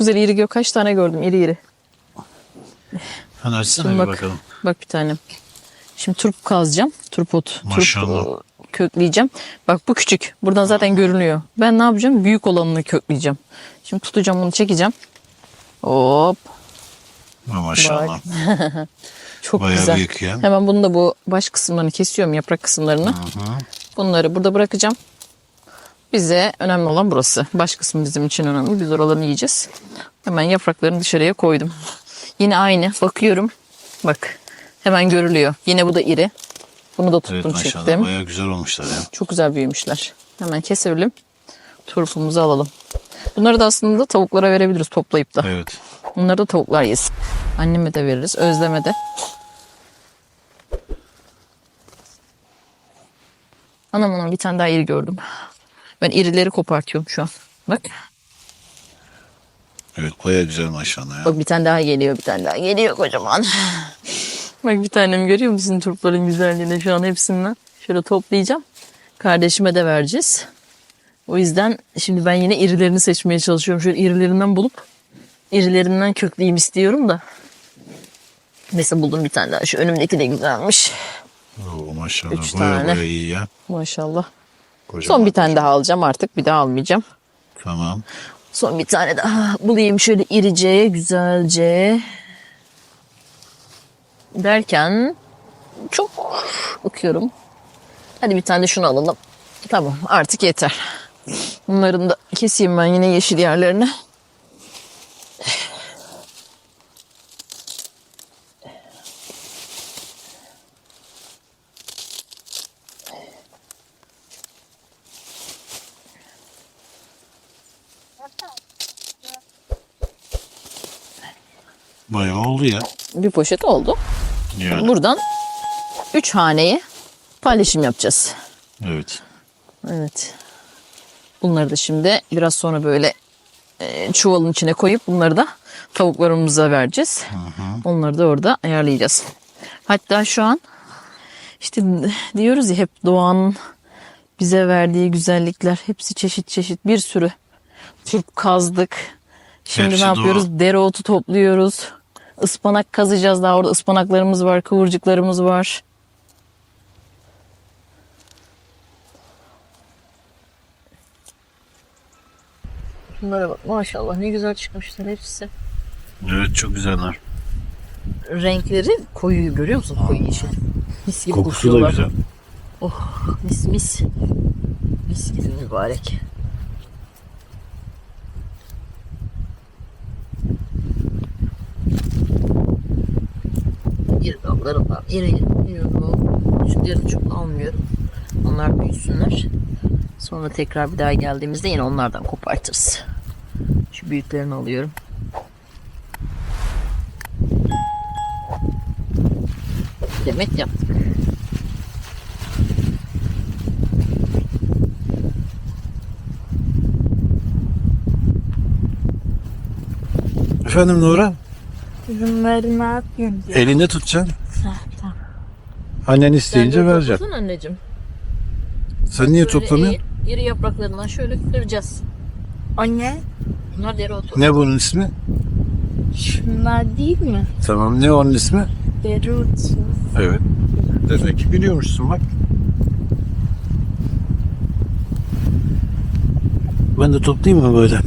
güzel iri gök. Kaç tane gördüm iri iri. Hani açsana bir bak, bakalım. bak bir tanem. Şimdi turp kazacağım. Turp ot. Maşallah. Turp kökleyeceğim. Bak bu küçük. Buradan zaten görünüyor. Ben ne yapacağım? Büyük olanını kökleyeceğim. Şimdi tutacağım bunu çekeceğim. Hop. Maşallah. Çok Bayağı güzel. büyük ya. Hemen bunu da bu baş kısımlarını kesiyorum. Yaprak kısımlarını. Bunları burada bırakacağım. Bize önemli olan burası. Baş kısmı bizim için önemli. Biz oralarını yiyeceğiz. Hemen yapraklarını dışarıya koydum. Yine aynı. Bakıyorum. Bak. Hemen görülüyor. Yine bu da iri. Bunu da Evet tuttum maşallah çektim. bayağı güzel olmuşlar ya. Çok güzel büyümüşler. Hemen keselim. Turpumuzu alalım. Bunları da aslında tavuklara verebiliriz toplayıp da. Evet. Bunları da tavuklar yesin. Anneme de veririz. Özleme de. Anam anam bir tane daha iri gördüm. Ben irileri kopartıyorum şu an. Bak. Evet bayağı güzel maşallah ya. Bak bir tane daha geliyor. Bir tane daha geliyor kocaman. Bak bir tanem görüyor musun turpların güzelliğini şu an hepsinden. Şöyle toplayacağım. Kardeşime de vereceğiz. O yüzden şimdi ben yine irilerini seçmeye çalışıyorum. Şöyle irilerinden bulup irilerinden kökleyeyim istiyorum da. Mesela buldum bir tane daha. Şu önümdeki de güzelmiş. Oo, maşallah Üç bayağı tane. bayağı iyi ya. Maşallah. Kocaman. Son bir tane daha alacağım artık. Bir daha almayacağım. Tamam. Son bir tane daha bulayım şöyle irice, güzelce. Derken çok bakıyorum. Hadi bir tane de şunu alalım. Tamam artık yeter. Bunların da keseyim ben yine yeşil yerlerini. Bayağı oldu ya. Bir poşet oldu. Yani. Buradan üç haneye paylaşım yapacağız. Evet. Evet. Bunları da şimdi biraz sonra böyle e, çuvalın içine koyup bunları da tavuklarımıza vereceğiz. Onları da orada ayarlayacağız. Hatta şu an işte diyoruz ya hep doğanın bize verdiği güzellikler hepsi çeşit çeşit bir sürü turp kazdık. Şimdi Hepsi ne yapıyoruz? Dereotu topluyoruz. Ispanak kazacağız daha orada ıspanaklarımız var, kıvırcıklarımız var. Bunlara bak maşallah ne güzel çıkmışlar hepsi. Evet çok güzeller. Renkleri koyu görüyor musun? Koyu yeşil. Mis gibi Kokusu da kokuyorlar. güzel. Oh mis mis. Mis gibi mübarek. İri İri iri bu. Küçüklerini çok almıyorum. Onlar büyüsünler. Sonra tekrar bir daha geldiğimizde yine onlardan kopartırız. Şu büyüklerini alıyorum. Demet yaptık. Efendim Nura? Bunları ne yapıyorsun? Elinde tutacaksın. Annen isteyince vereceksin. Toplasana anneciğim. Sen niye Böyle toplamıyorsun? iri, iri yapraklarından şöyle kıracağız. O ne? Bunlar dereotu. Ne bunun ismi? Şunlar değil mi? Tamam ne onun ismi? Dereotu. Evet. Demek ki biliyormuşsun bak. Ben de toplayayım mı böyle?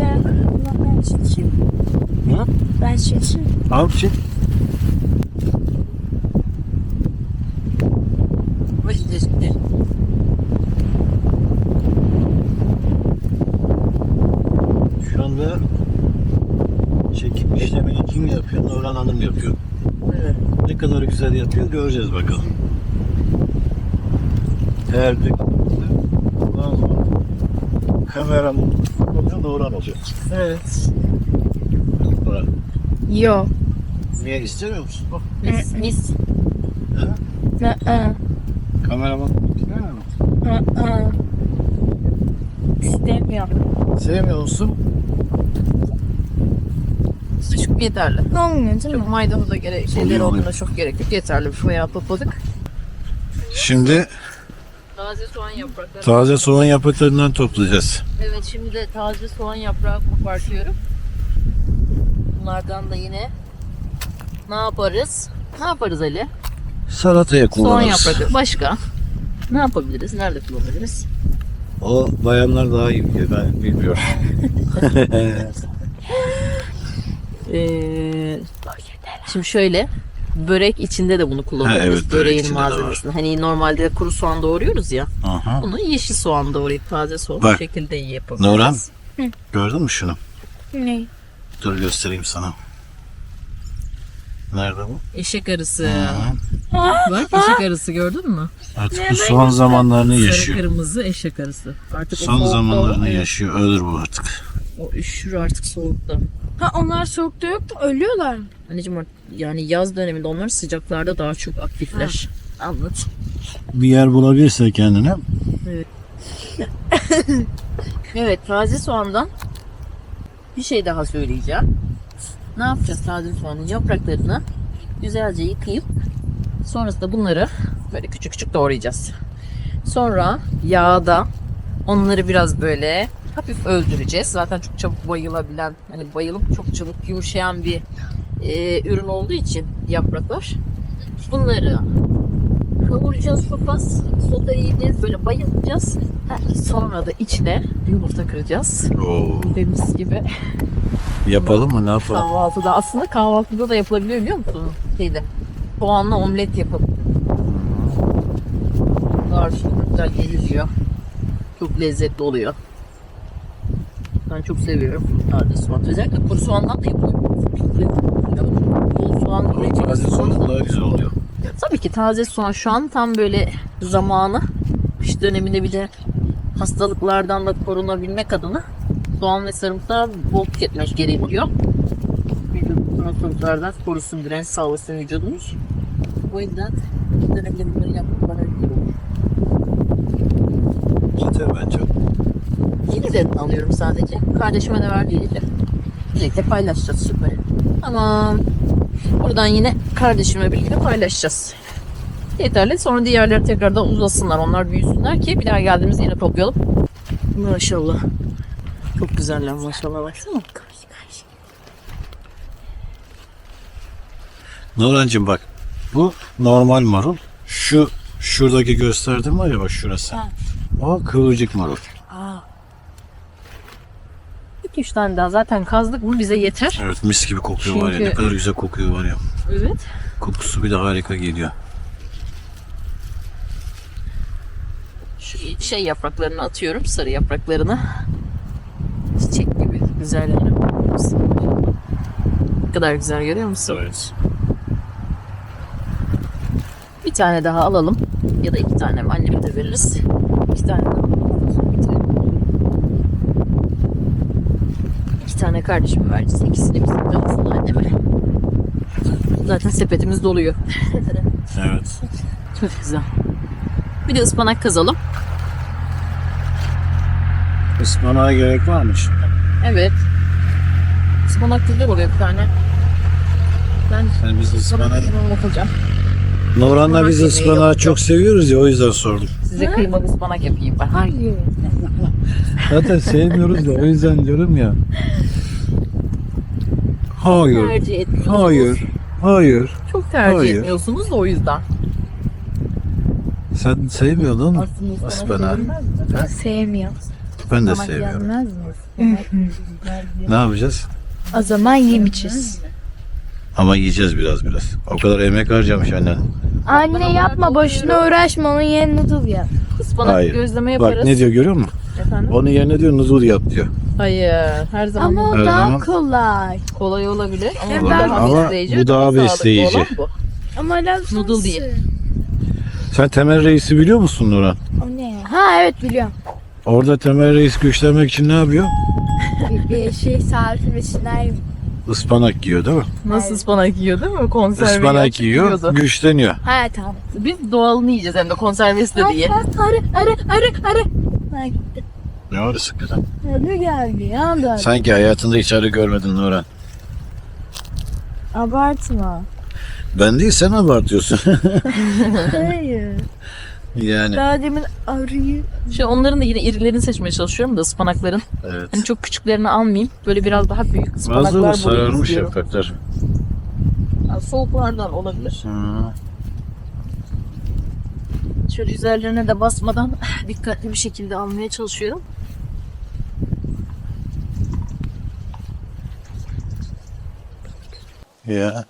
Ben çekeyim. Hı? Ben çekeyim. Al çek. Anda çekim işlemini kim yapıyor? Nurhan Hanım yapıyor. Evet. Ne kadar güzel yapıyor göreceğiz bakalım. De ondan sonra kameranın oluyor Nurhan olacak. Evet. Nurhan. Yok. Niye istemiyor musun? Bak, Mis mis. Aa, Kameraman istemiyor musun? aa. İstemiyorum. Sevmiyor musun? Sucuk yeterli. Olmuyor değil mi? Çok maydanoza gerek, şey, Oluyor, oluyor. çok gerek yok. Yeterli. Bayağı topladık. Şimdi taze soğan yaprakları. Taze soğan yapraklarından toplayacağız. Evet şimdi de taze soğan yaprağı kopartıyorum. Bunlardan da yine ne yaparız? Ne yaparız Ali? Salataya Soğan kullanırız. yaprakları. Başka? Ne yapabiliriz? Nerede kullanabiliriz? O bayanlar daha iyi biliyor. Ben bilmiyorum. Ee, şimdi şöyle börek içinde de bunu kullanıyoruz. Ha, evet, börek Böreğin malzemesini. Hani normalde kuru soğan doğruyoruz ya. Aha. Bunu yeşil soğan doğrayıp taze soğan Bak, bu şekilde yapabiliriz. Nurhan. Gördün mü şunu? Ne? Dur göstereyim sana. Nerede bu? Eşek arısı. Aha. Bak eşek arısı gördün mü? Artık bu son zamanlarını Sarı yaşıyor. kırmızı eşek arısı. Artık Son zamanlarını yaşıyor. Ölür bu artık. O üşür artık soğukta. Ha onlar soğukta yok da ölüyorlar mı? Anneciğim yani yaz döneminde onlar sıcaklarda daha çok aktifler. Anlat. Bir yer bulabilirse kendine. Evet taze soğandan bir şey daha söyleyeceğim. Ne yapacağız taze soğanın yapraklarını güzelce yıkayıp sonrasında bunları böyle küçük küçük doğrayacağız. Sonra yağda onları biraz böyle hafif öldüreceğiz. Zaten çok çabuk bayılabilen, hani bayılıp çok çabuk yumuşayan bir e, ürün olduğu için yapraklar. Bunları kavuracağız çok az. Soteleyeceğiz, böyle bayılacağız. Sonra da içine yumurta kıracağız. Oo. Deniz gibi. Yapalım mı? Ne yapalım? Kahvaltıda aslında kahvaltıda da yapılabiliyor biliyor musun? Şeyde. Soğanla omlet yapıp. Bunlar çok güzel yeniliyor. Çok lezzetli oluyor. Ben çok seviyorum taze soğan. Özellikle kuru soğandan da yapılıyor. Bol soğan taze soğan daha güzel oluyor. Tabii ki taze soğan şu an tam böyle zamanı. Kış döneminde bir de hastalıklardan da korunabilmek adına soğan ve sarımsağı bol tüketmek gerekiyor. Hastalıklardan korusun, direnç sağlasın vücudumuz. O yüzden bu dönemde bunları yapmak bana güzel olur. Yeter bence. De alıyorum sadece. Kardeşime de ver diyeceğim. Birlikte paylaşacağız süper. Tamam. Buradan yine kardeşimle birlikte paylaşacağız. Yeterli. Sonra diğerleri tekrardan uzasınlar. Onlar büyüsünler ki bir daha geldiğimizde yine toplayalım. Maşallah. Çok güzeller maşallah baksana. Nurhancığım bak. Bu normal marul. Şu şuradaki gösterdiğim var ya bak şurası. Ha. O kıvırcık marul. İki üç tane daha zaten kazdık. Bu bize yeter. Evet mis gibi kokuyor var ya. Ne Çünkü- kadar güzel kokuyor var ya. Evet. Kokusu bir de harika geliyor. Şu şey yapraklarını atıyorum. Sarı yapraklarını. Çiçek gibi güzeller. Ne kadar güzel görüyor musun? Evet. Bir tane daha alalım. Ya da iki tane mi? Anneme de veririz. İki tane daha. bitirelim. İki tane kardeşime vereceğiz. İkisini bizim kalsın anneme. Zaten sepetimiz doluyor. Evet. Çok güzel. Bir de ıspanak kazalım. Ispanağa gerek varmış. Evet. Ispanak güzel oluyor bir tane. Ben Yani biz ıspanak... ıspanak bakacağım. Nurhan'la biz ıspanağı çok seviyoruz ya o yüzden sordum. Size kıymalı ıspanak yapayım ben. Hayır. Zaten sevmiyoruz da o yüzden diyorum ya. Hayır. Tercih etmiyorsunuz. Hayır. Hayır. Çok tercih Hayır. etmiyorsunuz da o yüzden. Sen sevmiyordun. Aslında Ispanağı. Sevmiyorum. Ben de sevmiyorum. Ne yapacağız? O zaman yemişiz. Ama yiyeceğiz biraz biraz. O kadar emek harcamış annen. Anne yapma boşuna uğraşma onun yerine noodle yap. Ispanak Hayır. gözleme yaparız. Bak ne diyor görüyor musun? Efendim? Onun yerine diyor noodle yap diyor. Hayır. Her zaman Ama o Her daha zaman- kolay. kolay olabilir ama, Evet, bu ben- daha Ama besleyici, bu daha sağlıklı besleyici. olan bu. Ama lazım. Noodle değil. Sen Temel Reis'i biliyor musun Nurhan? O ne? Ha evet biliyorum. Orada Temel Reis güçlenmek için ne yapıyor? Bir şey sarfı ve şiner. Ispanak yiyor değil mi? Nasıl ıspanak yiyor değil mi? Konserve Ispanak yiyor, yiyordu. güçleniyor. Ha tamam. Biz doğalını yiyeceğiz hem de konservesi de değil. Arı arı arı arı. Ha, gitti. Ne var sıkıntı? Arı geldi ya da. Sanki hayatında hiç arı görmedin Nurhan. Abartma. Ben değil sen abartıyorsun. Hayır. Yani. Daha demin arıyı. Şu onların da yine irilerini seçmeye çalışıyorum da ıspanakların. Evet. Hani çok küçüklerini almayayım. Böyle biraz daha büyük ıspanaklar Bazıları sararmış istiyorum. yapraklar. Ya Soğuklardan olabilir. Hı. Şöyle üzerlerine de basmadan dikkatli bir şekilde almaya çalışıyorum. Ya.